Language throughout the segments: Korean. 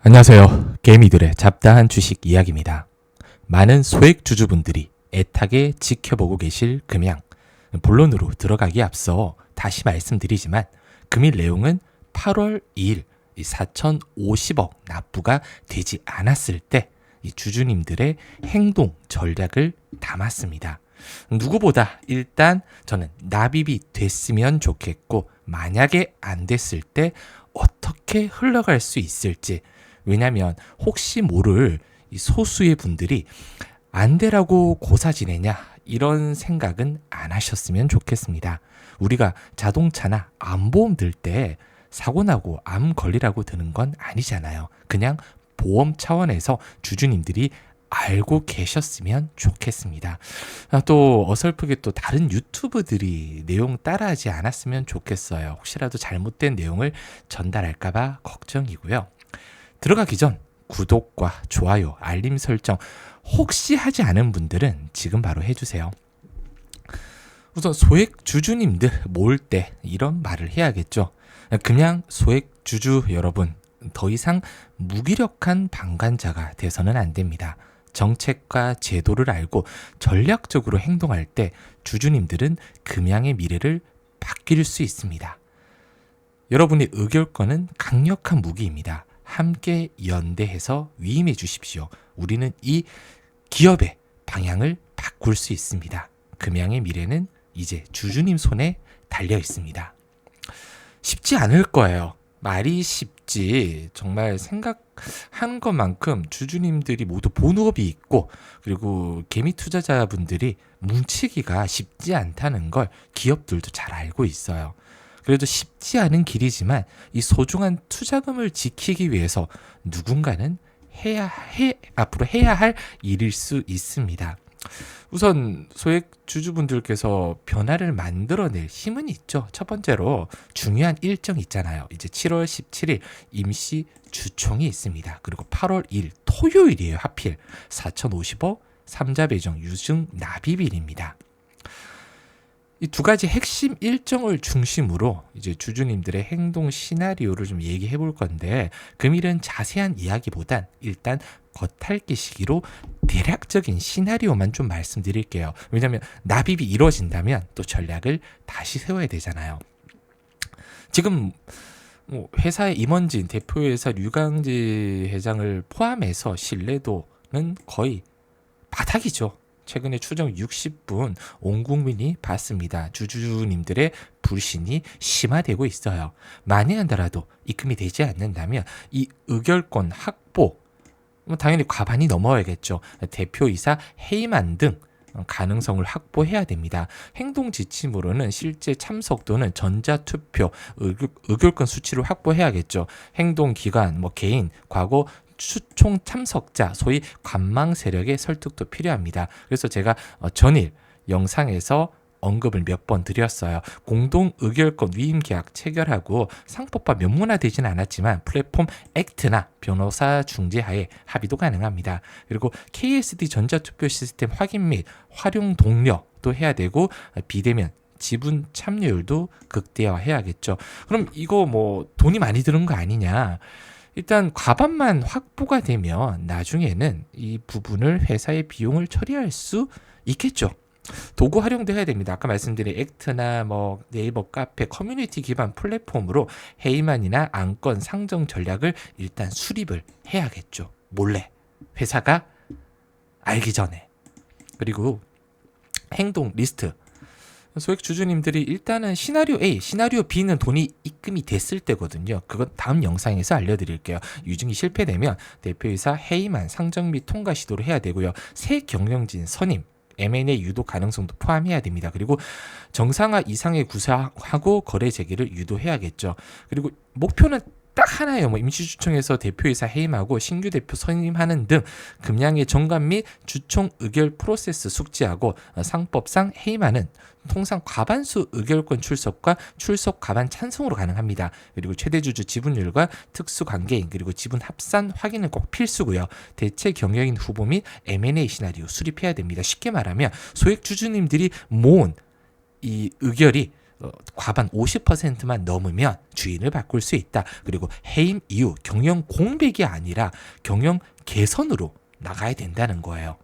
안녕하세요. 개미들의 잡다한 주식 이야기입니다. 많은 소액 주주분들이 애타게 지켜보고 계실 금양. 본론으로 들어가기에 앞서 다시 말씀드리지만 금일 내용은 8월 2일 4,050억 납부가 되지 않았을 때이 주주님들의 행동 전략을 담았습니다. 누구보다 일단 저는 납입이 됐으면 좋겠고 만약에 안 됐을 때 어떻게 흘러갈 수 있을지 왜냐하면 혹시 모를 이 소수의 분들이 안 되라고 고사 지내냐 이런 생각은 안 하셨으면 좋겠습니다. 우리가 자동차나 암보험 들 때 사고 나고 암 걸리라고 드는 건 아니잖아요. 그냥 보험 차원에서 주주님들이 알고 계셨으면 좋겠습니다. 아, 또 어설프게 또 다른 유튜브들이 내용 따라하지 않았으면 좋겠어요. 혹시라도 잘못된 내용을 전달할까봐 걱정이고요. 들어가기 전 구독과 좋아요, 알림 설정 혹시 하지 않은 분들은 지금 바로 해주세요. 우선 소액 주주님들 모을 때 이런 말을 해야겠죠. 그냥 소액 주주 여러분 더 이상 무기력한 방관자가 돼서는 안 됩니다. 정책과 제도를 알고 전략적으로 행동할 때 주주님들은 금양의 미래를 바뀔 수 있습니다. 여러분의 의결권은 강력한 무기입니다. 함께 연대해서 위임해 주십시오. 우리는 이 기업의 방향을 바꿀 수 있습니다. 금양의 미래는 이제 주주님 손에 달려 있습니다. 쉽지 않을 거예요. 말이 쉽지 정말 생각한 것만큼 주주님들이 모두 본업이 있고 그리고 개미 투자자분들이 뭉치기가 쉽지 않다는 걸 기업들도 잘 알고 있어요. 그래도 쉽지 않은 길이지만 이 소중한 투자금을 지키기 위해서 누군가는 해야 해 앞으로 해야 할 일일 수 있습니다. 우선 소액 주주분들께서 변화를 만들어낼 힘은 있죠. 첫 번째로 중요한 일정 있잖아요. 이제 7월 17일 임시 주총이 있습니다. 그리고 8월 1일 토요일이에요. 하필 4,050억 3자 배정 유증 납입일입니다. 이 두 가지 핵심 일정을 중심으로 이제 주주님들의 행동 시나리오를 좀 얘기해 볼 건데 금일은 자세한 이야기보단 일단 겉핥기 시기로 대략적인 시나리오만 좀 말씀드릴게요. 왜냐하면 납입이 이루어진다면 또 전략을 다시 세워야 되잖아요. 지금 뭐 회사의 임원진 대표회사 류강지 회장을 포함해서 신뢰도는 거의 바닥이죠. 최근에 추정 60분 온 국민이 봤습니다. 주주님들의 불신이 심화되고 있어요. 만에 하더라도 입금이 되지 않는다면 이 의결권 확보 뭐 당연히 과반이 넘어야겠죠. 대표이사 해임안 등 가능성을 확보해야 됩니다. 행동 지침으로는 실제 참석도는 전자투표 의결권 수치를 확보해야겠죠. 행동 기간, 뭐 개인, 과거 추총 참석자, 소위 관망 세력의 설득도 필요합니다. 그래서 제가 어, 전일 영상에서 언급을 몇 번 드렸어요. 공동 의결권 위임 계약 체결하고 상법화 명문화되지는 않았지만 플랫폼 액트나 변호사 중재하에 합의도 가능합니다. 그리고 KSD 전자투표 시스템 확인 및 활용 동료도 해야 되고 비대면 지분 참여율도 극대화해야겠죠. 그럼 이거 뭐 돈이 많이 드는 거 아니냐? 일단 과반만 확보가 되면 나중에는 이 부분을 회사의 비용을 처리할 수 있겠죠. 도구 활용도 해야 됩니다. 아까 말씀드린 액트나 뭐 네이버 카페 커뮤니티 기반 플랫폼으로 헤이만이나 안건 상정 전략을 일단 수립을 해야겠죠. 몰래 회사가 알기 전에 그리고 행동 리스트 소액 주주님들이 일단은 시나리오 A, 시나리오 B는 돈이 입금이 됐을 때거든요. 그건 다음 영상에서 알려드릴게요. 유증이 실패되면 대표이사 해임안 상정 및 통과 시도를 해야 되고요. 새 경영진 선임 M&A 유도 가능성도 포함해야 됩니다. 그리고 정상화 이상의 구사하고 거래 재개를 유도해야겠죠. 그리고 목표는 딱 하나예요. 뭐 임시주총에서 대표이사 해임하고 신규 대표 선임하는 등 금량의 정관 및 주총 의결 프로세스 숙지하고 어, 상법상 해임하는 통상 과반수 의결권 출석과 출석 과반 찬성으로 가능합니다. 그리고 최대 주주 지분율과 특수 관계인 그리고 지분 합산 확인은 꼭 필수고요. 대체 경영인 후보 및 M&A 시나리오 수립해야 됩니다. 쉽게 말하면 소액 주주님들이 모은 이 의결이 어, 과반 50%만 넘으면 주인을 바꿀 수 있다. 그리고 해임 이후 경영 공백이 아니라 경영 개선으로 나가야 된다는 거예요.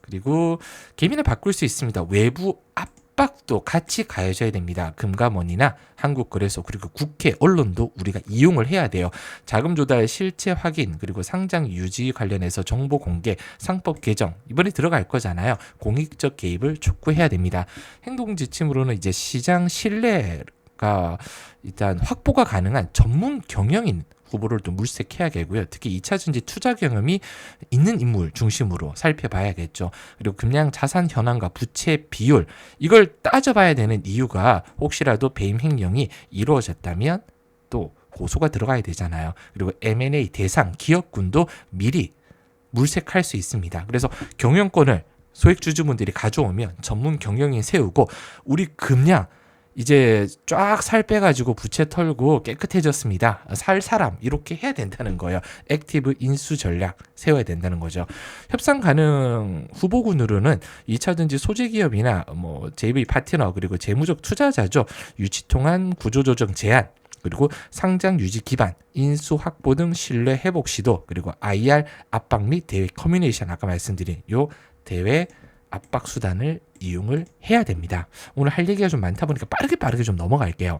그리고 개민을 바꿀 수 있습니다. 외부 압 박도 같이 가해져야 됩니다. 금감원이나 한국거래소 그리고 국회 언론도 우리가 이용을 해야 돼요. 자금 조달 실체 확인 그리고 상장 유지 관련해서 정보 공개 상법 개정 이번에 들어갈 거잖아요. 공익적 개입을 촉구해야 됩니다. 행동 지침으로는 이제 시장 신뢰가 일단 확보가 가능한 전문 경영인 후보를 또 물색해야겠고요. 특히 2차 전지 투자 경험이 있는 인물 중심으로 살펴봐야겠죠. 그리고 금량 자산 현황과 부채 비율 이걸 따져봐야 되는 이유가 혹시라도 배임 횡령이 이루어졌다면 또 고소가 들어가야 되잖아요. 그리고 M&A 대상 기업군도 미리 물색할 수 있습니다. 그래서 경영권을 소액 주주분들이 가져오면 전문 경영인 세우고 우리 금량 이제 쫙 살 빼가지고 부채 털고 깨끗해졌습니다. 살 사람 이렇게 해야 된다는 거예요. 액티브 인수 전략 세워야 된다는 거죠. 협상 가능 후보군으로는 2차든지 소재 기업이나 뭐 JV 파트너 그리고 재무적 투자자죠. 유치통한 구조조정 제한 그리고 상장 유지 기반, 인수 확보 등 신뢰 회복 시도, 그리고 IR 압박 및 대외 커뮤니케이션 아까 말씀드린 요 대외 압박 수단을 이용을 해야 됩니다. 오늘 할 얘기가 좀 많다 보니까 빠르게 빠르게 좀 넘어갈게요.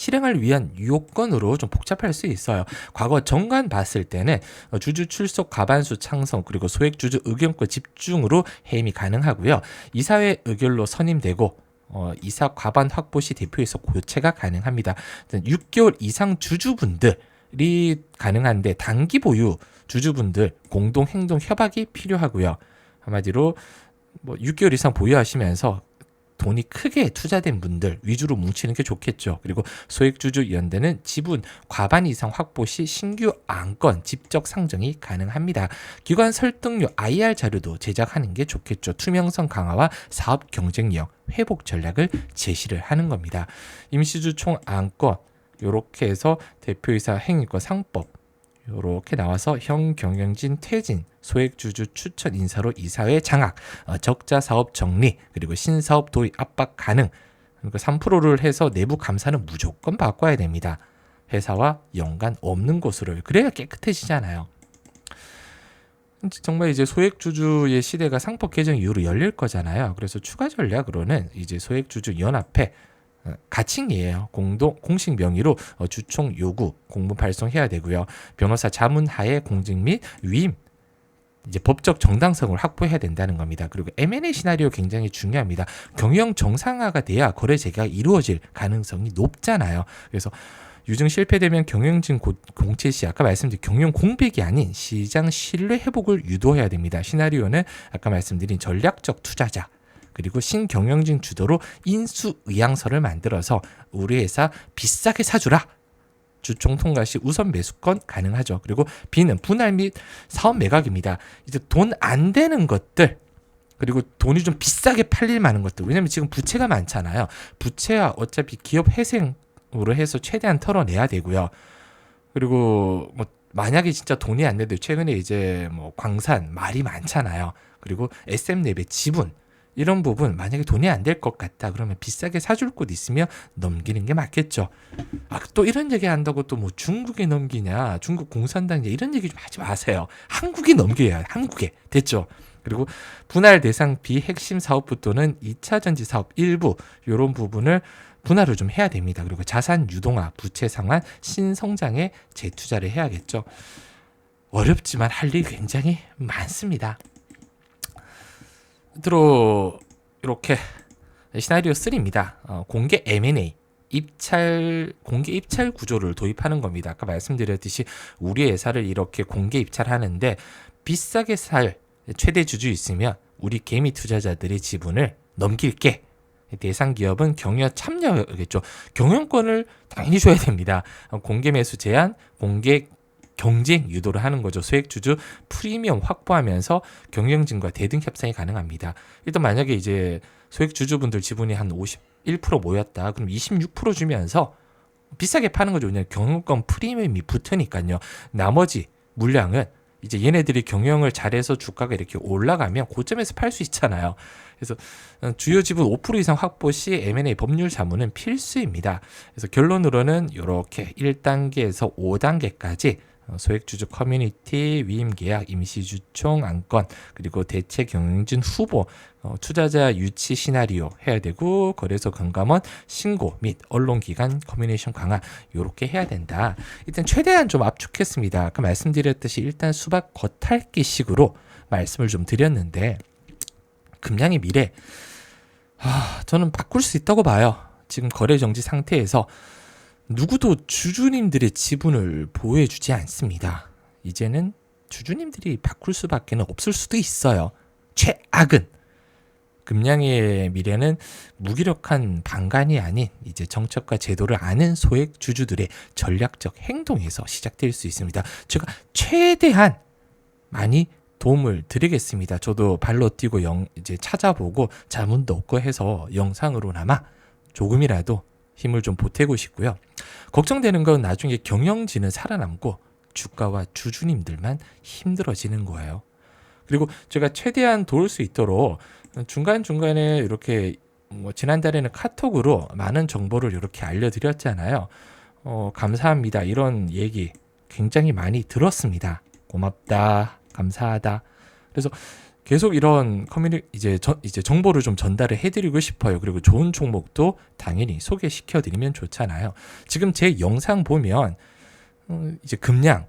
실행을 위한 요건으로 좀 복잡할 수 있어요. 과거 정관 봤을 때는 주주 출석 과반수 창성 그리고 소액 주주 의견권 집중으로 해임이 가능하고요. 이사회 의결로 선임되고 어, 이사 과반 확보 시 대표에서 교체가 가능합니다. 6개월 이상 주주분들이 가능한데 단기 보유 주주분들 공동 행동 협약이 필요하고요. 한마디로 뭐 6개월 이상 보유하시면서 돈이 크게 투자된 분들 위주로 뭉치는 게 좋겠죠. 그리고 소액주주 연대는 지분 과반 이상 확보 시 신규 안건 직접 상정이 가능합니다. 기관 설득료 IR 자료도 제작하는 게 좋겠죠. 투명성 강화와 사업 경쟁력 회복 전략을 제시를 하는 겁니다. 임시주 총 안건 요렇게 해서 대표이사 행위권 상법 이렇게 나와서 형 경영진 퇴진, 소액주주 추천 인사로 이사회 장악, 어, 적자 사업 정리, 그리고 신사업 도입 압박 가능. 그러니까 3%를 해서 내부 감사는 무조건 바꿔야 됩니다. 회사와 연관 없는 곳으로 그래야 깨끗해지잖아요. 정말 이제 소액주주의 시대가 상법 개정 이후로 열릴 거잖아요. 그래서 추가 전략으로는 이제 소액주주 연합회 어, 가칭이에요. 공동 공식 명의로 어, 주총 요구 공문 발송해야 되고요. 변호사 자문하에 공직 및 위임 이제 법적 정당성을 확보해야 된다는 겁니다. 그리고 M&A 시나리오 굉장히 중요합니다. 경영 정상화가 돼야 거래 재개가 이루어질 가능성이 높잖아요. 그래서 유증 실패되면 경영진 공채 시 아까 말씀드린 경영 공백이 아닌 시장 신뢰 회복을 유도해야 됩니다. 시나리오는 아까 말씀드린 전략적 투자자 그리고 신경영진 주도로 인수 의향서를 만들어서 우리 회사 비싸게 사주라. 주총 통과 시 우선 매수권 가능하죠. 그리고 B는 분할 및 사업 매각입니다. 이제 돈 안 되는 것들 그리고 돈이 좀 비싸게 팔릴 만한 것들. 왜냐면 지금 부채가 많잖아요. 부채와 어차피 기업 회생으로 해서 최대한 털어내야 되고요. 그리고 뭐 만약에 진짜 돈이 안 돼도 최근에 이제 뭐 광산 말이 많잖아요. 그리고 SM랩의 지분 이런 부분 만약에 돈이 안 될 것 같다 그러면 비싸게 사줄 곳 있으면 넘기는 게 맞겠죠. 아 또 이런 얘기 한다고 또 뭐 중국에 넘기냐 중국 공산당이냐 이런 얘기 좀 하지 마세요. 한국에 넘겨야 한국에 됐죠. 그리고 분할 대상 비핵심 사업부터는 2차 전지 사업 일부 이런 부분을 분할을 좀 해야 됩니다. 그리고 자산 유동화, 부채 상환, 신성장에 재투자를 해야겠죠. 어렵지만 할 일이 굉장히 많습니다. 들어 이렇게 시나리오 3입니다. 어, 공개 M&A 입찰 공개 입찰 구조를 도입하는 겁니다. 아까 말씀드렸듯이 우리 회사를 이렇게 공개 입찰하는데 비싸게 살 최대 주주 있으면 우리 개미 투자자들의 지분을 넘길게. 대상 기업은 경영 참여겠죠. 경영권을 당연히 줘야 됩니다. 공개 매수 제한, 공개 경쟁 유도를 하는 거죠. 소액주주 프리미엄 확보하면서 경영진과 대등 협상이 가능합니다. 일단 만약에 이제 소액주주분들 지분이 한 51% 모였다. 그럼 26% 주면서 비싸게 파는 거죠. 왜냐면 경영권 프리미엄이 붙으니까요. 나머지 물량은 이제 얘네들이 경영을 잘해서 주가가 이렇게 올라가면 고점에서 팔 수 있잖아요. 그래서 어, 주요 지분 5% 이상 확보 시 M&A 법률 자문은 필수입니다. 그래서 결론으로는 이렇게 1단계에서 5단계까지 어, 소액 주주 커뮤니티, 위임 계약, 임시 주총 안건, 그리고 대체 경영진 후보, 어, 투자자 유치 시나리오 해야 되고 거래소 금감원 신고 및 언론기관 커뮤니케이션 강화 요렇게 해야 된다. 일단 최대한 좀 압축했습니다. 아까 말씀드렸듯이 일단 수박 겉핥기식으로 말씀을 좀 드렸는데 금양의 미래 아, 저는 바꿀 수 있다고 봐요. 지금 거래 정지 상태에서 누구도 주주님들의 지분을 보호해주지 않습니다. 이제는 주주님들이 바꿀 수밖에 없을 수도 있어요. 최악은 금양의 미래는 무기력한 방관이 아닌 이제 정책과 제도를 아는 소액 주주들의 전략적 행동에서 시작될 수 있습니다. 제가 최대한 많이 도움을 드리겠습니다. 저도 발로 뛰고 영, 이제 찾아보고 자문도 얻고 해서 영상으로나마 조금이라도 힘을 좀 보태고 싶고요. 걱정되는 건 나중에 경영진은 살아남고 주가와 주주님들만 힘들어지는 거예요. 그리고 제가 최대한 도울 수 있도록 중간중간에 이렇게 뭐 지난달에는 카톡으로 많은 정보를 이렇게 알려드렸잖아요. 어, 감사합니다. 이런 얘기 굉장히 많이 들었습니다. 고맙다. 감사하다. 그래서 계속 이런 커뮤니 이제 저, 이제 정보를 좀 전달을 해드리고 싶어요. 그리고 좋은 종목도 당연히 소개시켜드리면 좋잖아요. 지금 제 영상 보면 어, 이제 금량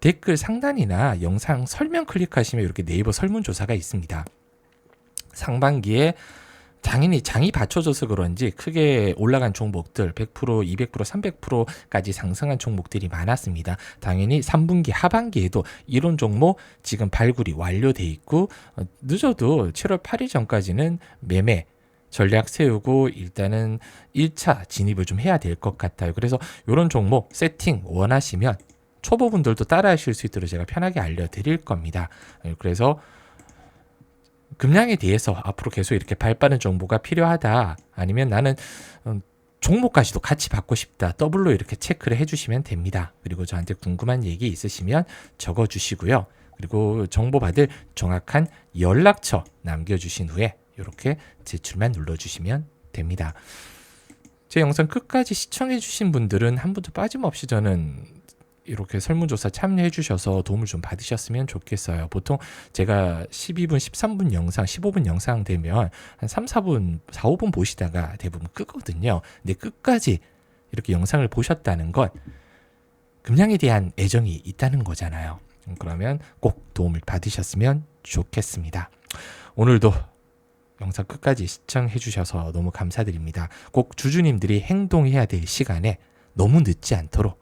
댓글 상단이나 영상 설명 클릭하시면 이렇게 네이버 설문조사가 있습니다. 상반기에 당연히 장이 받쳐져서 그런지 크게 올라간 종목들 100%, 200%, 300%까지 상승한 종목들이 많았습니다. 당연히 3분기 하반기에도 이런 종목 지금 발굴이 완료돼 있고 어, 늦어도 7월 8일 전까지는 매매 전략 세우고 일단은 1차 진입을 좀 해야 될 것 같아요. 그래서 이런 종목 세팅 원하시면 초보분들도 따라 하실 수 있도록 제가 편하게 알려드릴 겁니다. 그래서 금량에 대해서 앞으로 계속 이렇게 발빠른 정보가 필요하다. 아니면 나는 음, 종목까지도 같이 받고 싶다. 더블로 이렇게 체크를 해주시면 됩니다. 그리고 저한테 궁금한 얘기 있으시면 적어주시고요. 그리고 정보 받을 정확한 연락처 남겨주신 후에 이렇게 제출만 눌러주시면 됩니다. 제 영상 끝까지 시청해주신 분들은 한 분도 빠짐없이 저는 이렇게 설문조사 참여해 주셔서 도움을 좀 받으셨으면 좋겠어요. 보통 제가 12분, 13분 영상, 15분 영상 되면 한 3, 4분, 4, 5분 보시다가 대부분 끄거든요. 근데 끝까지 이렇게 영상을 보셨다는 건 금량에 대한 애정이 있다는 거잖아요. 그러면 꼭 도움을 받으셨으면 좋겠습니다. 오늘도 영상 끝까지 시청해 주셔서 너무 감사드립니다. 꼭 주주님들이 행동해야 될 시간에 너무 늦지 않도록